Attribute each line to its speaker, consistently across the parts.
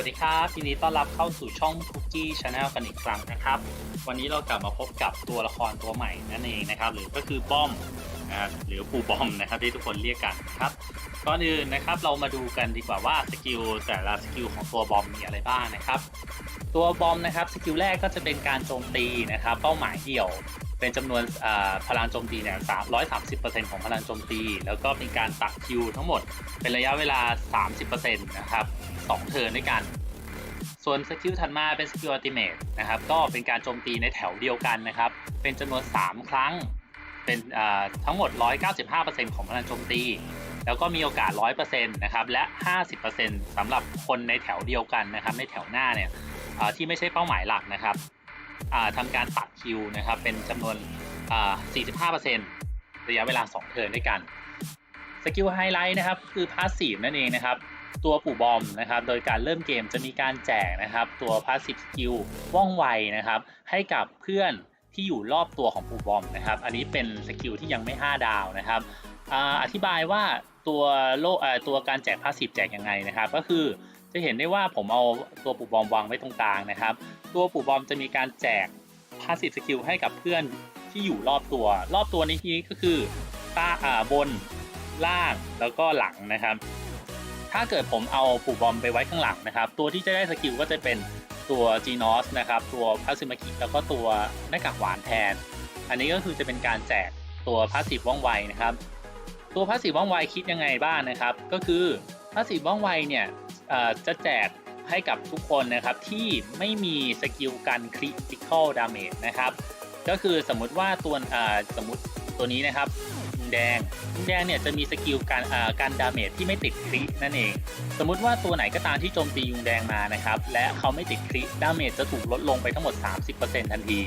Speaker 1: วัสดีครับยินดีต้อนรับเข้าสู่ช่อง Cookie Channel กันอีกครั้งนะครับ วันนี้เรากลับมาพบกับตัวละครตัวใหม่นั่นเองนะครับ หรือก็คือป้อมนะหรือปูบอมนะครับที่ทุกคนเรียกกันนะครับก่อนอื่นนะครับเรามาดูกันดีกว่าว่าสกิลแต่ละสกิลของตัวบอมมีอะไรบ้างนะครับ ตัวบอมนะครับสกิลแรกก็จะเป็นการโจมตีนะครับ เป้าหมายเดี่ยว เป็นจำนวนพลังโจมตีเนี่ย330%ของพลังโจมตี แล้วก็เป็นการตัดคิวทั้งหมด เป็นระยะเวลา 30%นะครับ2เทิร์นด้วยกัน ส่วนสกิลถัดมาเป็นสกิลอัลติเมทนะครับ ก็เป็นการโจมตีในแถวเดียวกันนะครับ เป็นจำนวน 3 ครั้ง เป็นทั้งหมด 195%ของพลังโจมตี แล้วก็มีโอกาส 100%นะครับ และ 50%สำหรับคนในแถวเดียวกันนะครับ ในแถวหน้าเนี่ยที่ไม่ใช่เป้าหมายหลักนะครับ ทำการตัดคิวนะครับ เป็นจำนวนอ่า45%ระยะเวลา 2 เทิร์นด้วยกันสกิลไฮไลท์นะครับคือพาสซีฟนั่นเองนะครับ ตัวปู่บอมนะครับ โดยการเริ่มเกมจะมีการแจกนะครับ ตัวพาสซีฟสกิลว่องไวนะครับ ให้กับเพื่อนที่อยู่รอบตัวของปู่บอมนะครับ อันนี้เป็นสกิลที่ยังไม่ 5 ดาวนะครับออธิบายว่าตัวโลกตัวการแจกพาสซีฟแจกยังไงนะครับ ก็คือจะเห็นได้ว่าผมเอาตัวปู่บอมวางไว้ตรงกลางนะครับ ตัวปู่บอมจะมีการแจกพาสซีฟสกิลให้กับเพื่อนที่อยู่รอบตัว รอบตัวในที่นี้ก็คือต้อ่าบนล่างแล้วก็หลังนะครับ ถ้าเกิดผมเอาปู่บอมไปไว้ข้างหลังนะครับ ตัวที่จะได้สกิลก็จะเป็นตัว g n o s นะครับ ตัวพัส i มากิแล้วก็ตัวหน้ากากหวานแทน อันนี้ก็คือจะเป็นการแจกตัวพาสซีฟว่องไวนะครับ ตัวพาสซีฟว่องไวคิดยังไงบ้างนะครับ ก็คือพาสซีฟว่องไวเนี่ยจะแจก ให้กับทุกคนนะครับที่ไม่มีสกิลการคริติคอลดาเมจนะครับ ก็คือสมมุติว่าตัวอ่าสมมติตัวนี้นะครับยุงแดงยุงแดงเนี่ยจะมีสกิลการอ่าการดาเมจที่ไม่ติดครินั่นเอง สมมุติว่าตัวไหนก็ตามที่โจมตียุงแดงมานะครับ และเขาไม่ติดคริดาเมจจะถูกลดลงไปทั้งหมด 30%ทันที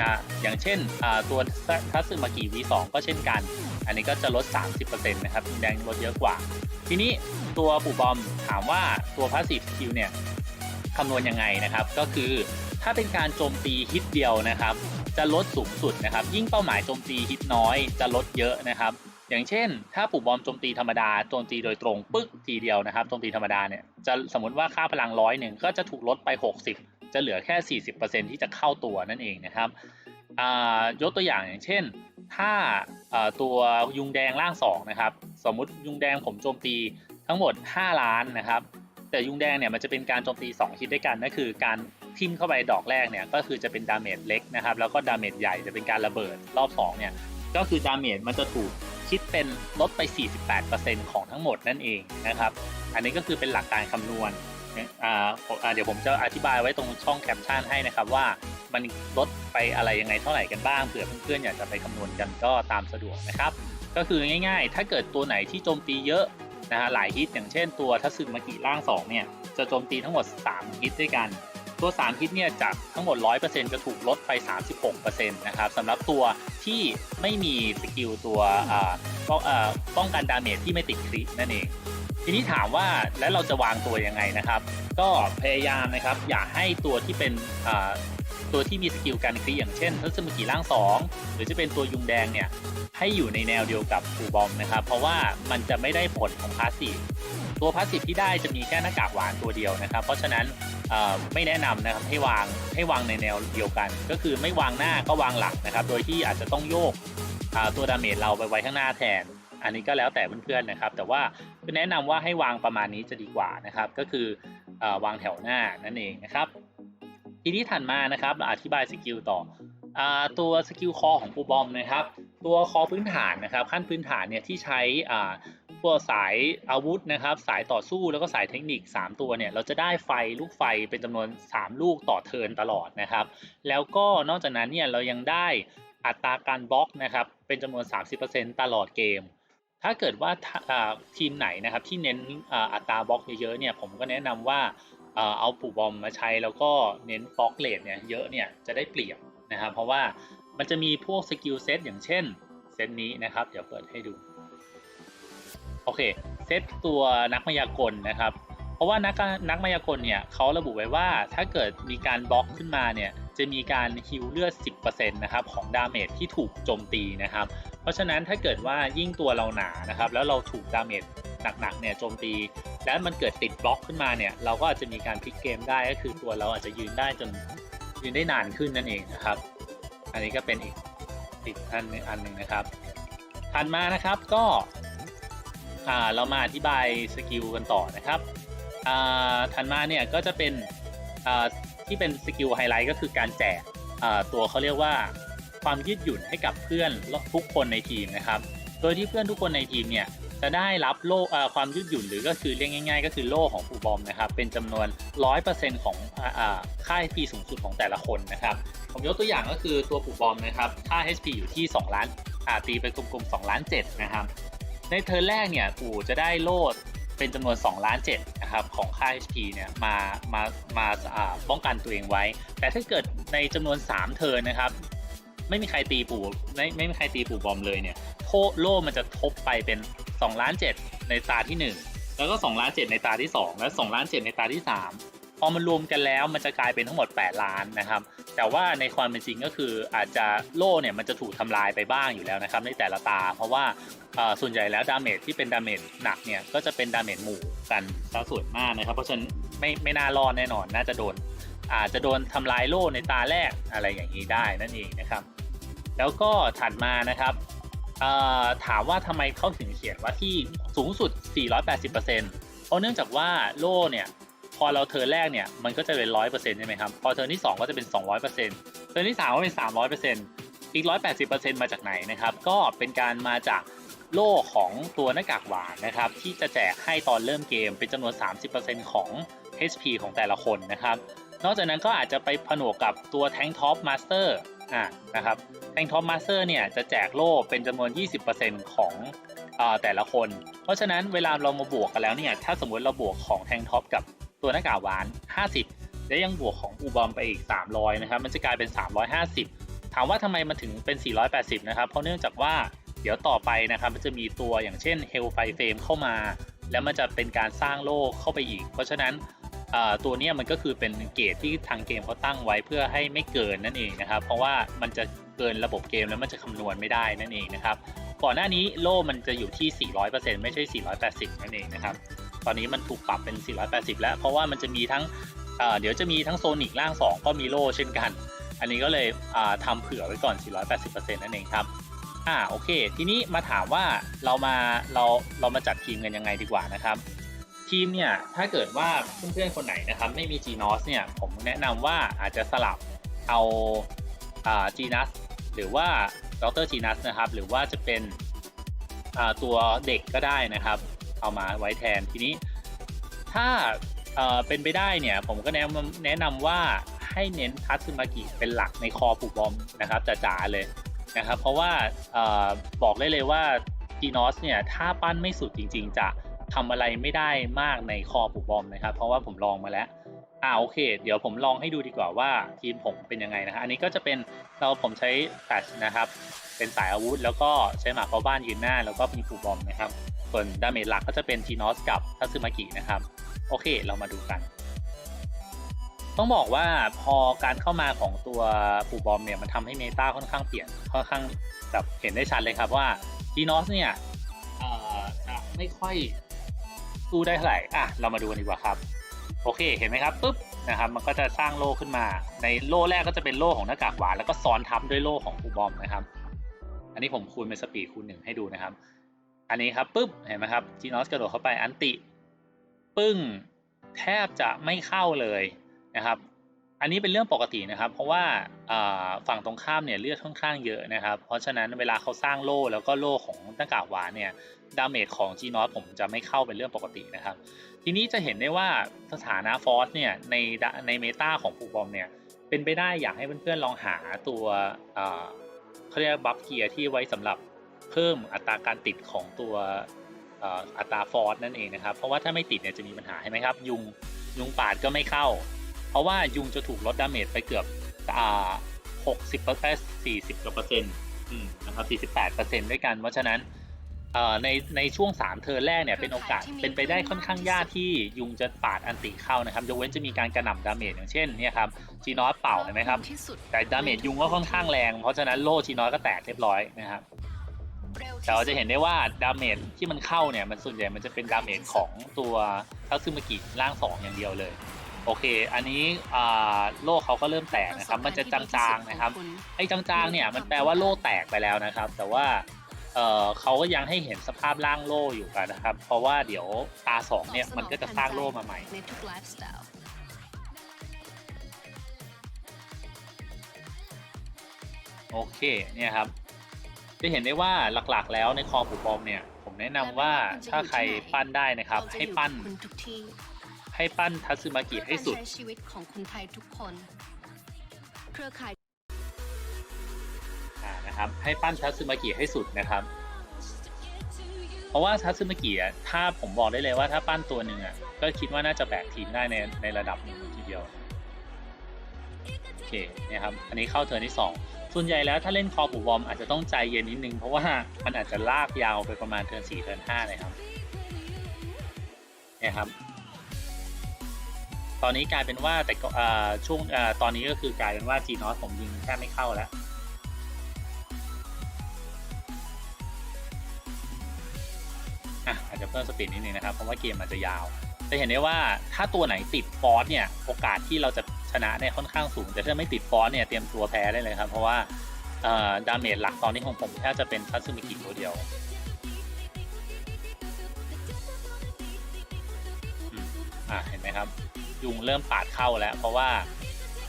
Speaker 1: นะอย่างเช่นอ่าตัวทัสึมากิ V2 ก็เช่นกัน อันนี้ก็จะลด 30%นะครับแดงลดเยอะกว่า ทีนี้ตัวปู่บอมถามว่าตัวพาสซีฟสกิลเนี่ยคำนวณยังไงนะครับ ก็คือถ้าเป็นการโจมตีฮิตเดียวนะครับ จะลดสูงสุดนะครับ ยิ่งเป้าหมายโจมตีฮิตน้อยจะลดเยอะนะครับ อย่างเช่น ถ้าปู่บอมโจมตีธรรมดาโจมตีโดยตรงปึ๊กทีเดียวนะครับโจมตีธรรมดาเนี่ยจะสมมติว่าค่าพลังร้อยหนึ่งก็จะถูกลดไป 60 จะเหลือแค่ 40%ที่จะเข้าตัวนั่นเองนะครับยกตัวอย่างอย่างเช่น ถ้าตัวยุงแดงล่าง2นะครับสมมุติยุงแดงผมโจมตีทั้งหมด 5 ล้านนะครับ แต่ยุงแดงเนี่ยมันจะเป็นการโจมตี2ฮิตด้วยกันนั่นคือการทิ่มเข้าไปดอกแรกเนี่ยก็คือจะเป็นดาเมจเล็กนะครับแล้วก็ดาเมจใหญ่จะเป็นการระเบิดรอบ2เนี่ยก็คือดาเมจมันจะถูกคิดเป็นลดไป 48%ของทั้งหมดนั่นเองนะครับ อันนี้ก็คือเป็นหลักการคำนวณ อ่าเดี๋ยวผมจะอธิบายไว้ตรงช่องแคปชั่นให้นะครับว่ามันลดไปอะไรยังไงเท่าไหร่กันบ้างเผื่อเพื่อนๆอยากจะไปคำนวณกันก็ตามสะดวกนะครับ ก็คือง่ายๆ ถ้าเกิดตัวไหนที่โจมตีเยอะนะฮะหลายฮิตอย่างเช่นตัวทัสึมากิร่าง2เนี่ยจะโจมตีทั้งหมด 3 ฮิตด้วยกัน ตัว 3 ฮิตเนี่ยจากทั้งหมด 100%จะถูกลดไป 36%นะครับสำหรับตัวที่ไม่มีสกิลตัวป้องอ่าป้องกันดาเมจที่ไม่ติดครินั่นเอง ทีนี้ถามว่าแล้วเราจะวางตัวยังไงนะครับ ก็พยายามนะครับ อย่าให้ตัวที่เป็นตัวที่มีสกิลการคริอย่างเช่นทัสึมากิร่าง2หรือจะเป็นตัวยุงแดงเนี่ยให้อยู่ในแนวเดียวกับปูบอมนะครับ เพราะว่ามันจะไม่ได้ผลของพาสซีฟตัวพาสซีฟที่ได้จะมีแค่หน้ากากหวานตัวเดียวนะครับ เพราะฉะนั้นไม่แนะนำนะครับให้วางให้วางในแนวเดียวกัน ก็คือไม่วางหน้าก็วางหลังนะครับ โดยที่อาจจะต้องโยกตัวดาเมจเราไปไว้ข้างหน้าแทน อันนี้ก็แล้วแต่เพื่อนๆนะครับ แต่ว่า แนะนำว่าให้วางประมาณนี้จะดีกว่านะครับ ก็คืออวางแถวหน้านั่นเองนะครับ ทีนี้ถัดมานะครับอธิบายสกิลต่ออตัวสกิลคอของปูบอมนะครับ ตัวคอพื้นฐานนะครับ ขั้นพื้นฐานเนี่ยที่ใช้พวกสายอาวุธนะครับ สายต่อสู้แล้วก็สายเทคนิค 3 ตัวเนี่ยเราจะได้ไฟลูกไฟเป็นจำนวน 3 ลูกต่อเทินตลอดนะครับ แล้วก็นอกจากนั้นเนี่ยเรายังได้อัตราการบล็อกนะครับเป็นจำนวน 30%ตลอดเกม ถ้าเกิดว่าทีมไหนนะครับที่เน้นอัตราบล็อกเยอะๆเนี่ยผมก็แนะนำว่าเอาปูบอมมาใช้แล้วก็เน้นบล็อกเลทเนี่ยเยอะเนี่ยจะได้เปรียบนะครับเพราะว่ามันจะมีพวกสกิลเซตอย่างเช่นเซตนี้นะครับ เดี๋ยวเปิดให้ดูโอเคเซตตัวนักมายากลนะครับ เพราะว่านักนักมายากลเนี่ยเขาระบุไว้ว่าถ้าเกิดมีการบล็อกขึ้นมาเนี่ยจะมีการฮิลเลือด 10%นะครับของดาเมจที่ถูกโจมตีนะครับ เพราะฉะนั้นถ้าเกิดว่ายิ่งตัวเราหนานะครับ แล้วเราถูกดาเมจหนักๆเนี่ยโจมตี แล้วมันเกิดติดบล็อกขึ้นมาเนี่ย เราก็อาจจะมีการพลิกเกมได้ก็คือตัวเราอาจจะยืนได้จนยืนได้นานขึ้นนั่นเองนะครับ อันนี้ก็เป็นอีกอีกอันหนึ่งอันหนึ่งนะครับถัดมานะครับก็อ่าเรามาอธิบายสกิลกันต่อนะครับอ่าถัดมาเนี่ยก็จะเป็นอ่าที่เป็นสกิลไฮไลท์ก็คือการแจกอ่าตัวเขาเรียกว่า ความยืดหยุ่นให้กับเพื่อนทุกคนในทีมนะครับ โดยที่เพื่อนทุกคนในทีมเนี่ยจะได้รับโล่ความยืดหยุ่นหรือก็คือเรียกง่าย ๆ ก็คือโล่ของฟูบอมนะครับเป็นจำนวน 100%ของอ่าอ่าค่า HP สูงสุดของแต่ละคนนะครับผมยกตัวอย่างก็คือตัวปูบอมนะครับค่า HP อยู่ที่ 2 ล้านาตีไปกลมๆ2ล้าน7นะครับในเทิร์แรกเนี่ยปู่จะได้โล่เป็นจำนวน2ล้าน7นะครับของค่า HP เนี่ยมามามาอ่าป้องกันตัวเองไว้ แต่ถ้าเกิดในจำนวน 3 เทิร์นะครับ ไม่มีใครตีปู่ไม่ไม่มีใครตีปู่บอมเลยเนี่ยโทโล่มันจะทบไปเป็น2ล้าน7ในตาที่ 1 แล้วก็2ล้าน7ในตาที่ 2 แล้ว2ล้าน7ในตาที่ 3 พอมันรวมกันแล้วมันจะกลายเป็นทั้งหมด 8 ล้านนะครับ แต่ว่าในความเป็นจริงก็คืออาจจะโล่เนี่ยมันจะถูกทำลายไปบ้างอยู่แล้วนะครับในแต่ละตา เพราะว่าส่วนใหญ่แล้วดาเมจที่เป็นดาเมจหนักเนี่ยก็จะเป็นดาเมจหมู่กันซะส่วนมากนะครับ เพราะฉะนั้นไม่ไม่น่ารอดแน่นอนน่าจะโดนอาจจะโดนทำลายโล่ในตาแรกอะไรอย่างนี้ได้นั่นเองนะครับ แล้วก็ถัดมานะครับถามว่าทำไมเขาถึงเขียนว่าที่สูงสุด 480%เพราะเนื่องจากว่าโล่เนี่ยพอเราเทิร์นแรกเนี่ยมันก็จะเป็น100%ใช่ไหมครับพอเทิร์นที่2ก็จะเป็น200%เทิร์นที่3ก็เป็น300%อีก180%มาจากไหนนะครับก็เป็นการมาจากโล่ของตัวหน้ากากหวานนะครับที่จะแจกให้ตอนเริ่มเกมเป็นจำนวน 30%ของ HP ของแต่ละคนนะครับนอกจากนั้นก็อาจจะไปผนวกกับตัวแทงท็อปมาสเตอร์ อ่านะครับแทงท็อปมาสเตอร์เนี่ยจะแจกโล่เป็นจำนวน 20%ของเอ่อแต่ละคน เพราะฉะนั้นเวลาเรามาบวกกันแล้วเนี่ย ถ้าสมมติเราบวกของแทงท็อปกับตัวหน้ากากหวาน 50 และยังบวกของอูบอมไปอีก 300 นะครับ มันจะกลายเป็น 350 ถามว่าทำไมมันถึงเป็น 480 นะครับ เพราะเนื่องจากว่าเดี๋ยวต่อไปนะครับ มันจะมีตัวอย่างเช่น Hell Fire Frame เข้ามา แล้วมันจะเป็นการสร้างโล่เข้าไปอีก เพราะฉะนั้น ตัวนี้มันก็คือเป็นเกรดที่ทางเกมเขาตั้งไว้เพื่อให้ไม่เกินนั่นเองนะครับ เพราะว่ามันจะเกินระบบเกมแล้วมันจะคำนวณไม่ได้นั่นเองนะครับ ก่อนหน้านี้โล่มันจะอยู่ที่ 400%ไม่ใช่ 480 นั่นเองนะครับ ตอนนี้มันถูกปรับเป็น 480 แล้ว เพราะว่ามันจะมีทั้งเดี๋ยวจะมีทั้งโซนิกล่าง 2 ก็มีโล่เช่นกัน อันนี้ก็เลยอ่าทำเผื่อไว้ก่อน 480%นั่นเองครับอ่าโอเค ทีนี้มาถามว่าเรามาเราเรามาจัดทีมกันยังไงดีกว่านะครับ ทีมเนี่ยถ้าเกิดว่าเพื่อนๆคนไหนนะครับไม่มี GNOS เนี่ยผมแนะนำว่าอาจจะสลับเอาอ่า GNUS หรือว่าดร GNUS นะครับ หรือว่าจะเป็นตัวเด็กก็ได้นะครับ เอามาไว้แทนทีนี้ ถ้าเอ่อเป็นไปได้เนี่ย ผมก็แนะนำแนะนำว่าให้เน้นทัตสึมากิเป็นหลักในคอผูบอมนะครับจ๋าๆเลยนะครับ เพราะว่าออบอกได้เลยว่า GNOS เนี่ย ถ้าปั้นไม่สุดจริง ๆ จะ ทำอะไรไม่ได้มากในคอผูบอมนะครับ เพราะว่าผมลองมาแล้วอ่าโอเค เดี๋ยวผมลองให้ดูดีกว่าว่าทีมผมเป็นยังไงนะฮะอันนี้ก็จะเป็นเราผมใช้แฟชนะครับเป็นสายอาวุธ แล้วก็ใช้หมากเฝ้าบ้านยืนหน้า แล้วก็มีผูบอมนะครับ ส่วนดาเมจหลักก็จะเป็นทีนอสกับทัตสึมากินะครับ โอเคเรามาดูกัน ต้องบอกว่าพอการเข้ามาของตัวปูบอมเนี่ยมันทำให้เมตาค่อนข้างเปลี่ยนค่อนข้างแบบเห็นได้ชัดเลยครับว่าทีนอสเนี่ยจะไม่ค่อย สู้ได้เท่าไหร่อะเรามาดูกันดีกว่าครับโอเคเห็นไหมครับปุ๊บนะครับมันก็จะสร้างโล่ขึ้นมา ในโล่แรกก็จะเป็นโล่ของหน้ากากหวานแล้วก็ซ้อนทับด้วยโล่ของอูบอมนะครับ อันนี้ผมคูณเป็นสปีดคูณหนึ่งให้ดูนะครับ อันนี้ครับปุ๊บเห็นไหมครับจีนอสกระโดดเข้าไปอันติ ปึ้งแทบจะไม่เข้าเลยนะครับ อันนี้เป็นเรื่องปกตินะครับ เพราะว่าฝั่งตรงข้ามเนี่ยเลือดค่อนข้างเยอะนะครับ เพราะฉะนั้นเวลาเขาสร้างโล่แล้วก็โล่ของหน้ากากหวานเนี่ยดาเมจของจีนอสผมจะไม่เข้าเป็นเรื่องปกตินะครับ ทีนี้จะเห็นได้ว่าสถานะฟอสเนี่ยในในเมตาของปูบอมเนี่ยเป็นไปได้อยากให้เพื่อนๆลองหาตัวเขาเรียกบัฟเกียร์ที่ไว้สำหรับเพิ่มอัตราการติดของตัวอัตราฟอสนั่นเองนะครับ เพราะว่าถ้าไม่ติดเนี่ยจะมีปัญหาใช่ไหมครับ ยุงยุงปาดก็ไม่เข้า ราะว่ายุงจะถูกลดดาเมจไปเกือบอ่าหกสิบเปอร์เซ็นต์สี่สิบกว่าเปอร์เซ็นต์อืมนะครับสี่สิบแปดเปอร์เซ็นต์ด้วยกัน เพราะฉะนั้นเอ่อในในช่วง 3 เทอร์นแรกเนี่ยเป็นโอกาสเป็นไปได้ค่อนข้างยากที่ยุงจะปาดอันติเข้านะครับยกเว้นจะมีการกระหน่ำดาเมจอย่างเช่นเนี่ยครับจีนอสเป่าเห็นไหมครับแต่ดาเมจยุงก็ค่อนข้างแรง เพราะฉะนั้นโล่จีนอสก็แตกเรียบร้อยนะครับแต่เราจะเห็นได้ว่าดาเมจที่มันเข้าเนี่ยมันส่วนใหญ่มันจะเป็นดาเมจของตัวทัซึมากิร่างสองอย่างเดียวเลย โอเค อันนี้อ่าโลกเขาก็เริ่มแตกนะครับ มันจะจางๆนะครับ ไอ้จางๆเนี่ยมันแปลว่าโล่แตกไปแล้วนะครับ แต่ว่าเออเขาก็ยังให้เห็นสภาพร่างโล่อยู่กันนะครับ เพราะว่าเดี๋ยวตาสองเนี่ยมันก็จะสร้างโล่มาใหม่
Speaker 2: ในทุกไลฟ์สไตล์
Speaker 1: โอเคเนี่ยครับ จะเห็นได้ว่าหลักๆ แล้วในคอปูบอมเนี่ย ผมแนะนำว่าถ้าใครปั้นได้นะครับ
Speaker 2: เราจะ
Speaker 1: ให้
Speaker 2: อยู่
Speaker 1: ปั้น
Speaker 2: กับคุณทุกที่
Speaker 1: ให้ปั้นทัซึมากิให้สุด
Speaker 2: เพื่อการใช้ชีวิตของคนไทยทุกคน เครือข่าย
Speaker 1: อ่านะครับให้ปั้นทัซึมากิให้สุดนะครับ เพราะว่าทัซึมากิอะถ้าผมบอกได้เลยว่าถ้าปั้นตัวหนึ่งอะก็คิดว่าน่าจะแบกทีมได้ในในระดับหนึ่งทีเดียวโอเคเนี่ยครับอันนี้เข้าเทิร์นที่สองส่วนใหญ่แล้วถ้าเล่นคอผูบอมอาจจะต้องใจเย็นนิดนึง เพราะว่ามันอาจจะลากยาวไปประมาณเทิร์นสี่เทิร์นห้าเลยครับเนี่ยครับ ตอนนี้กลายเป็นว่าแต่ช่วงตอนนี้ก็คือกลายเป็นว่าจีนอสผมยิงแทบไม่เข้าแล้วอาจจะเพิ่มสปีดนิดนึงนะครับ เพราะว่าเกมอาจจะยาว จะเห็นได้ว่าถ้าตัวไหนติดฟอสเนี่ย โอกาสที่เราจะชนะเนี่ยค่อนข้างสูง แต่ถ้าไม่ติดฟอสเนี่ยเตรียมตัวแพ้ได้เลยครับ เพราะว่าดาเมจหลักตอนนี้ของผมแค่จะเป็นทัตสึมิกิตัวเดียวอะเห็นไหมครับ ยุงเริ่มปาดเข้าแล้ว เพราะว่า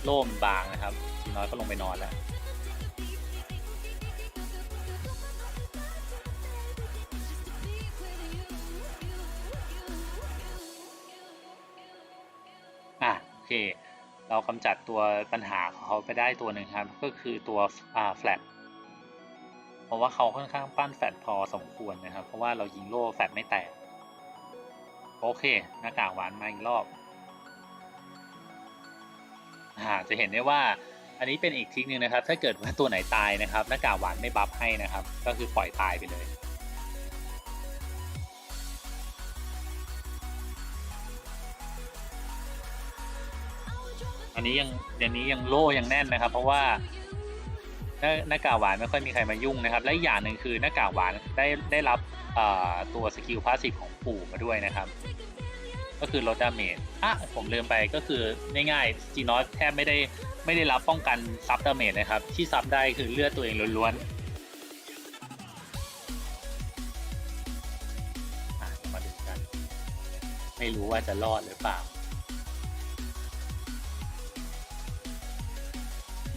Speaker 1: โล่มนบางนะครับทีน้อยก็ลงไปนอนแล้วอะโอเค เรากำจัดตัวปัญหาของเขาไปได้ตัวหนึ่งครับ ก็คือตัวอ่าแฟลตเพราะว่าเขาค่อนข้างปั้นแฟลตพอสมควรนะครับ เพราะว่าเรายิงโล่แฟลตไม่แตกโอเค หน้ากากหวานมาอีกรอบ จะเห็นได้ว่าอันนี้เป็นอีกทิคนึงนะครับ ถ้าเกิดว่าตัวไหนตายนะครับ หน้ากากหวานไม่บัฟให้นะครับ ก็คือปล่อยตายไปเลยอันนี้ยังอันนี้ยังโล่ยังแน่นนะครับ เพราะว่าหน้ากากหวานไม่ค่อยมีใครมายุ่งนะครับ และอีกอย่างหนึ่งคือหน้ากากหวานได้ได้รับตัวสกิลพาสซีฟของปู่มาด้วยนะครับ ก็คือลดดาเมจอะผมลืมไปก็คือง่ายๆจีนอสแทบไม่ได้ไม่ได้รับป้องกันซับดาเมจนะครับ ที่ซับได้คือเลือดตัวเองล้วนๆมาดูกัน ไม่รู้ว่าจะรอดหรือเปล่า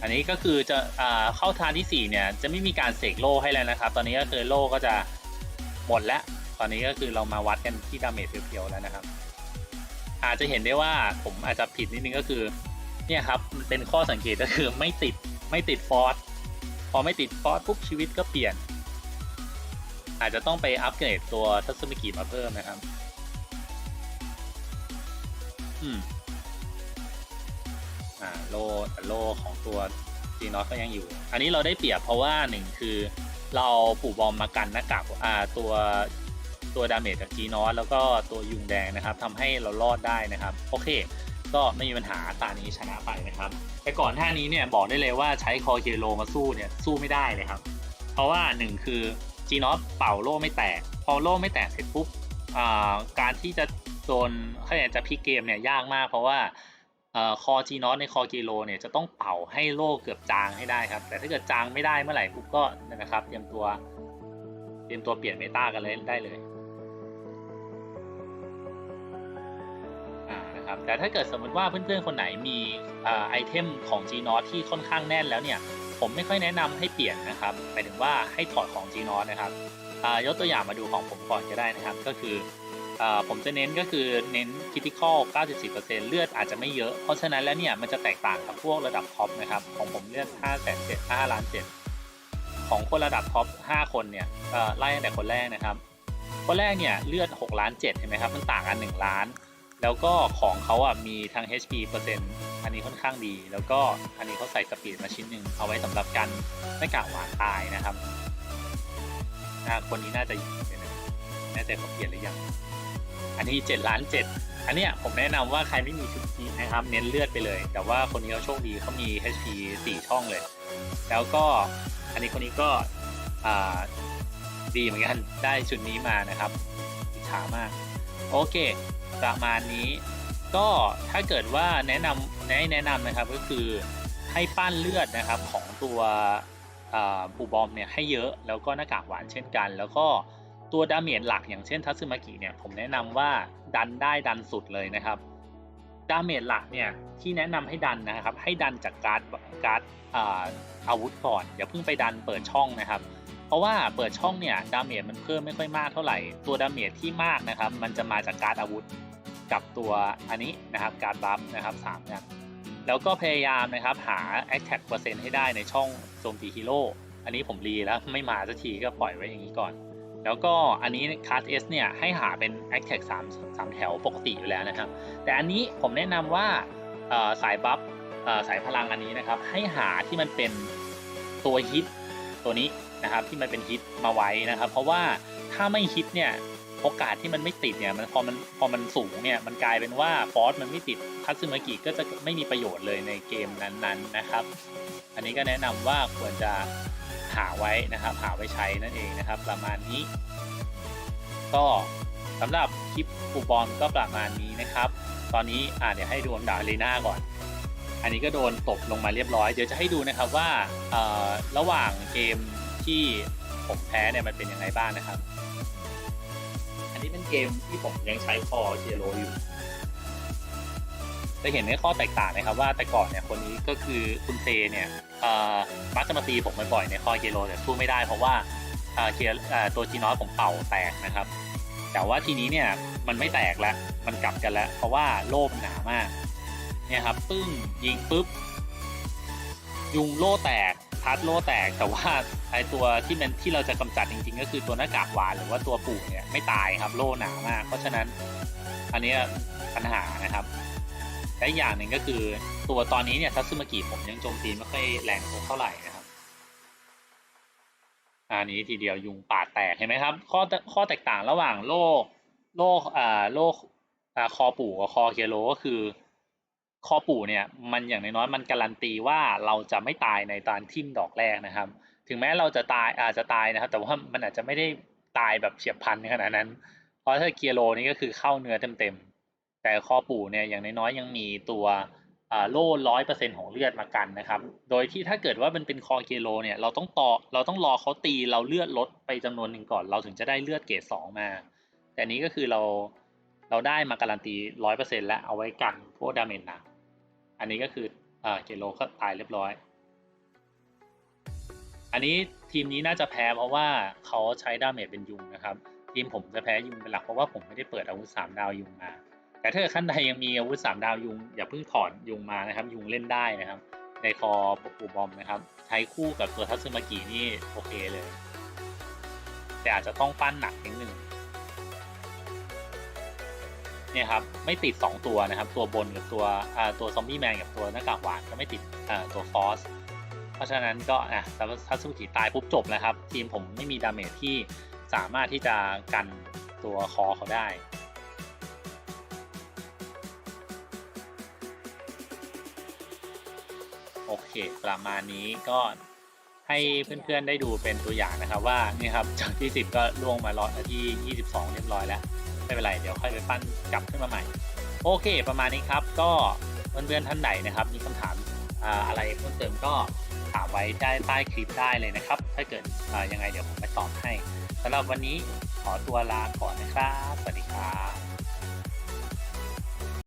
Speaker 1: อันนี้ก็คือจะอ่าเข้าทานที่ 4 เนี่ย จะไม่มีการเสกโล่ให้แล้วนะครับ ตอนนี้ก็คือโล่ก็จะหมดแล้ว ตอนนี้ก็คือเรามาวัดกันที่ดาเมจเพียวๆแล้วนะครับ อาจจะเห็นได้ว่าผมอาจจะผิดนิดนึงก็คือเนี่ยครับมันเป็นข้อสังเกตก็คือไม่ติดไม่ติดฟอสพอไม่ติดฟอสปุ๊บชีวิตก็เปลี่ยน อาจจะต้องไปอัปเกรดตัวทัศมิกิมาเพิ่มนะครับ อืมอ่าโลโลของตัวจีนอสก็ยังอยู่ อันนี้เราได้เปรียบเพราะว่าหนึ่งคือเราปลูกบอมมากันหน้ากากอ่าตัว ตัวดาเมจจากจีนอสแล้วก็ตัวยุงแดงนะครับทำให้เรารอดได้นะครับ โอเค ก็ไม่มีปัญหาตานี้ชนะไปนะครับ แต่ก่อนหน้านี้เนี่ยบอกได้เลยว่าใช้คอเกโลมาสู้เนี่ยสู้ไม่ได้เลยครับ เพราะว่าหนึ่งคือจีนอสเป่าโล่ไม่แตก พอโล่ไม่แตกเสร็จปุ๊บการที่จะโดนเขาอยากจะพลิกเกมเนี่ยยากมาก เพราะว่าอคอจีนอสในคอกิโลเนี่ยจะต้องเป่าให้โลกเกือบจางให้ได้ครับ แต่ถ้าเกิดจางไม่ได้เมื่อไหร่ปุ๊บก็นะครับเตรียมตัวเตรียมตัวเปลี่ยนเมตากันเลยได้เลย ครับแต่ถ้าเกิดสมมติว่าเพื่อนๆคนไหนมีอไอเทมของจีนอสที่ค่อนข้างแน่นแล้วเนี่ยผมไม่ค่อยแนะนำให้เปลี่ยนนะครับหมายถึงว่าให้ถอดของจีนอสนะครับยกตัวอย่างมาดูของผมก่อนก็ได้นะครับ ก็คืออผมจะเน้นก็คือเน้น critical 94%เลือดอาจจะไม่เยอะ เพราะฉะนั้นแล้วเนี่ยมันจะแตกต่างกับพวกระดับท็อปนะครับของผมเลือด5.75ล้าน7ของคนระดับท็อป5คนเนี่ยไล่ตั้งแต่คนแรกนะครับ คนแรกเนี่ยเลือด6ล้าน7เห็นไหมครับมันต่างกัน 1 ล้าน แล้วก็ของเขาอะมีทั้ง HP เปอร์เซ็นต์อันนี้ค่อนข้างดี แล้วก็อันนี้เขาใส่สปีดมาชิ้นหนึ่งเอาไว้สำหรับกันไม่กะหวานตายนะครับคนนี้น่าจะยวนะแน่ใจเขาเปลี่ยนหรือยัง อันนี้7ล้าน7อันเนี้ยผมแนะนำว่าใครไม่มีชุดนี้นะครับเน้นเลือดไปเลย แต่ว่าคนนี้เขาโชคดีเขามี HP 4 ช่องเลย แล้วก็อันนี้คนนี้ก็อ่าดีเหมือนกันได้ชุดนี้มานะครับอิจฉามาก โอเค ประมาณนี้ ก็ถ้าเกิดว่าแนะนำแนะแนะนำนะครับก็คือให้ปั้นเลือดนะครับของตัวปูบอมเนี่ยให้เยอะแล้วก็หน้ากากหวานเช่นกัน แล้วก็ตัวดาเมจหลักอย่างเช่นทัตสึมากิเนี่ยผมแนะนำว่าดันได้ดันสุดเลยนะครับดาเมจหลักเนี่ยที่แนะนำให้ดันนะครับ ให้ดันจากการ์ดการ์ดอาวุธก่อนอย่าเพิ่งไปดันเปิดช่องนะครับ เพราะว่าเปิดช่องเนี่ยดาเมจมันเพิ่มไม่ค่อยมากเท่าไหร่ ตัวดาเมจที่มากนะครับ มันจะมาจากการ์ดอาวุธกับตัวอันนี้นะครับการ์ดบัฟนะครับสามอย่างแล้วก็พยายามนะครับหา attack เปอร์เซ็นต์ให้ได้ในช่องโจมตีฮีโร่อันนี้ผมรีแล้วไม่มาสักทีก็ปล่อยไว้อย่างนี้ก่อน แล้วก็อันนี้คาร์ดเอสเนี่ยให้หาเป็น attack 3 3 แถวปกติอยู่แล้วนะครับ แต่อันนี้ผมแนะนำว่าสายบัฟสายพลังอันนี้นะครับ ให้หาที่มันเป็นตัวฮิตตัวนี้ นะครับที่มันเป็นฮิตมาไว้นะครับ เพราะว่าถ้าไม่ฮิตเนี่ยโอกาสที่มันไม่ติดเนี่ยมันพอมันพอมันสูงเนี่ยมันกลายเป็นว่าฟอสมันไม่ติดคัตสึมากิก็จะไม่มีประโยชน์เลยในเกมนั้นๆนะครับ อันนี้ก็แนะนำว่าควรจะหาไว้นะครับ หาไว้ใช้นั่นเองนะครับ ประมาณนี้ ก็สำหรับคลิปคูปองก็ประมาณนี้นะครับ ตอนนี้อ่าเดี๋ยวให้ดูอันดาอารีนาก่อน อันนี้ก็โดนตบลงมาเรียบร้อย เดี๋ยวจะให้ดูนะครับว่าเอ่อระหว่างเกม ที่ผมแพ้เนี่ยมันเป็นยังไงบ้างนะครับ อันนี้เป็นเกมที่ผมยังใช้คอเชียโรอยู่จะเห็นในข้อแตกต่างนะครับว่าแต่ก่อนเนี่ยคนนี้ก็คือคุณเตเนี่ยเอ่อมักจะมาตีผมบ่อยๆในคอเชียโรแต่สู้ไม่ได้เพราะว่าเอ่อเชียเอ่อตัวจีนอสผมเป่าแตกนะครับ แต่ว่าทีนี้เนี่ยมันไม่แตกแล้วมันกลับกันแล้ว เพราะว่าโล่มันหนามากเนี่ยครับปึ้งยิงปุ๊บยุงโล่แตก พัดโลแตกแต่ว่าไอตัวที่มันที่เราจะกำจัดจริงๆ ก็คือตัวหน้ากากหวานหรือว่าตัวปูเนี่ยไม่ตายครับโลหนามาก เพราะฉะนั้นอันนี้ปัญหานะครับและอีกอย่างหนึ่งก็คือตัวตอนนี้เนี่ยทัตสึมากิผมยังโจมตีไม่ค่อยแรงเท่าไหร่นะครับอันนี้ทีเดียวยุงปาดแตกเห็นไหมครับ ข้อข้อแตกต่างระหว่างโลโลอ่าโลอ่าคอปู่กับคอเคียโรก็คือ คอปู่เนี่ยมันอย่างน้อยๆมันการันตีว่าเราจะไม่ตายในตอนทิ่มดอกแรกนะครับ ถึงแม้เราจะตายอาจจะตายนะครับ แต่ว่ามันอาจจะไม่ได้ตายแบบเฉียบพลันขนาดนั้น เพราะถ้าเคียโรนี่ก็คือเข้าเนื้อเต็มๆ แต่คอปู่เนี่ยอย่างน้อยๆยังมีตัวโล่ร้อยเปอร์เซ็นของเลือดมากันนะครับ โดยที่ถ้าเกิดว่ามันเป็นคอเคียโรเนี่ยเราต้องต่อเราต้องรอเขาตีเราเลือดลดไปจำนวนหนึ่งก่อน เราถึงจะได้เลือดเกรดสองมา แต่นี้ก็คือเราเราได้มาการันตีร้อยเปอร์เซ็นต์แล้วเอาไว้กันพวกดาเมจหนัก อันนี้ก็คืออเกโลก็ตายเรียบร้อย อันนี้ทีมนี้น่าจะแพ้เพราะว่าเขาใช้ดาเมจเป็นยุงนะครับ ทีมผมจะแพ้ยุงเป็นหลักเพราะว่าผมไม่ได้เปิดอาวุธสามดาวยุงมา แต่ถ้าขั้นใดยังมีอาวุธสามดาวยุงอย่าเพิ่งถอนยุงมานะครับ ยุงเล่นได้นะครับ ในคอปูบอมนะครับ ใช้คู่กับตัวทัตสึมากินี่โอเคเลย แต่อาจจะต้องปั้นหนักนิดนึง เนี่ยครับไม่ติด 2 ตัวนะครับ ตัวบนกับตัวตัวซอมบี้แมนกับตัวหน้ากากหวานก็ไม่ติดตัวฟอสเพราะฉะนั้นก็อะทัตสุกิตายปุ๊บจบแล้วครับ ทีมผมไม่มีดาเมจที่สามารถที่จะกันตัวคอเขาได้โอเค ประมาณนี้ก็ให้เพื่อนๆได้ดูเป็นตัวอย่างนะครับว่านี่ครับจากที่ 10 ก็ล่วงมาร้อยที่ 22 เรียบร้อยแล้ว ไม่เป็นไร เดี๋ยวค่อยไปปั้นกลับขึ้นมาใหม่ โอเค ประมาณนี้ครับ ก็เพื่อนๆท่านไหนนะครับ มีคำถามอะไรเพิ่มเติมก็ถามไว้ได้ใต้คลิปได้เลยนะครับ ถ้าเกิดยังไงเดี๋ยวผมไปตอบให้สำหรับวันนี้ขอตัวลาก่อนนะครับ สวัสดีครับ